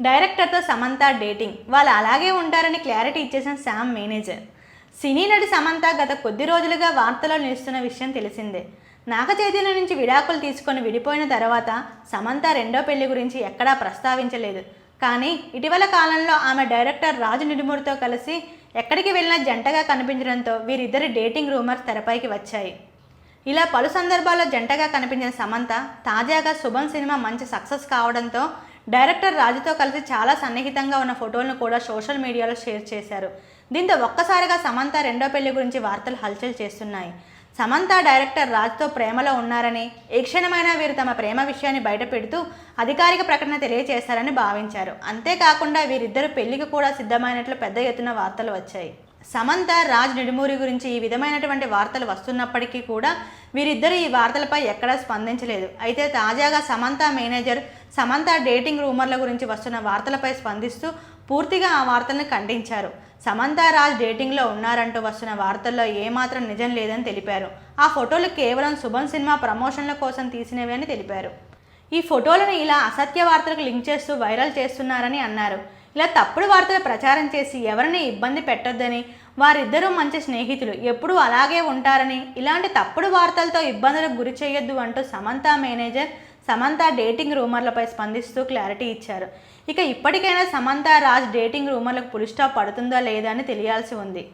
డైరెక్టర్తో Samantha dating. వాళ్ళు అలాగే ఉంటారని క్లారిటీ ఇచ్చేసిన శామ్ మేనేజర్. సినీ నటి సమంత గత కొద్ది రోజులుగా వార్తల్లో నిలుస్తున్న విషయం తెలిసిందే. నాగ చైతన్య నుంచి విడాకులు తీసుకొని విడిపోయిన తర్వాత సమంత రెండో పెళ్ళి గురించి ఎక్కడా ప్రస్తావించలేదు. కానీ ఇటీవల కాలంలో ఆమె డైరెక్టర్ రాజు నిడుమూరితో కలిసి ఎక్కడికి వెళ్ళినా జంటగా కనిపించడంతో వీరిద్దరి డేటింగ్ రూమర్స్ తెరపైకి వచ్చాయి. ఇలా పలు సందర్భాల్లో జంటగా కనిపించిన సమంత తాజాగా శుభం సినిమా మంచి సక్సెస్ కావడంతో డైరెక్టర్ రాజుతో కలిసి చాలా సన్నిహితంగా ఉన్న ఫోటోలను కూడా సోషల్ మీడియాలో షేర్ చేశారు. దీంతో ఒక్కసారిగా సమంత రెండో పెళ్ళి గురించి వార్తలు హల్చల్ చేస్తున్నాయి. సమంత డైరెక్టర్ రాజ్తో ప్రేమలో ఉన్నారని ఏ క్షణమైనా వీరు తమ ప్రేమ విషయాన్ని బయటపెడుతూ అధికారిక ప్రకటన తెలియజేశారని భావించారు. అంతేకాకుండా వీరిద్దరు పెళ్ళికి కూడా సిద్ధమైనట్లు పెద్ద ఎత్తున వార్తలు వచ్చాయి. సమంత రాజ్ నిడుమూరి గురించి ఈ విధమైనటువంటి వార్తలు వస్తున్నప్పటికీ కూడా వీరిద్దరు ఈ వార్తలపై ఎక్కడా స్పందించలేదు. అయితే తాజాగా సమంత మేనేజర్ సమంత డేటింగ్ రూమర్ల గురించి వస్తున్న వార్తలపై స్పందిస్తూ పూర్తిగా ఆ వార్తలను ఖండించారు. సమంత రాజ్ డేటింగ్లో ఉన్నారంటూ వస్తున్న వార్తల్లో ఏమాత్రం నిజం లేదని తెలిపారు. ఆ ఫోటోలు కేవలం శుభం సినిమా ప్రమోషన్ల కోసం తీసినవి అని తెలిపారు. ఈ ఫోటోలను ఇలా అసత్య వార్తలకు లింక్ చేస్తూ వైరల్ చేస్తున్నారని అన్నారు. ఇలా తప్పుడు వార్తలు ప్రచారం చేసి ఎవరిని ఇబ్బంది పెట్టొద్దని వారిద్దరూ మంచి స్నేహితులు ఎప్పుడూ అలాగే ఉంటారని ఇలాంటి తప్పుడు వార్తలతో ఇబ్బందులకు గురి చేయొద్దు అంటూ సమంత మేనేజర్ సమంత డేటింగ్ రూమర్లపై స్పందిస్తూ క్లారిటీ ఇచ్చారు. ఇక ఇప్పటికైనా సమంత రాజ్ డేటింగ్ రూమర్లకు పులిస్టాప్ పడుతుందా లేదా అని తెలియాల్సి ఉంది.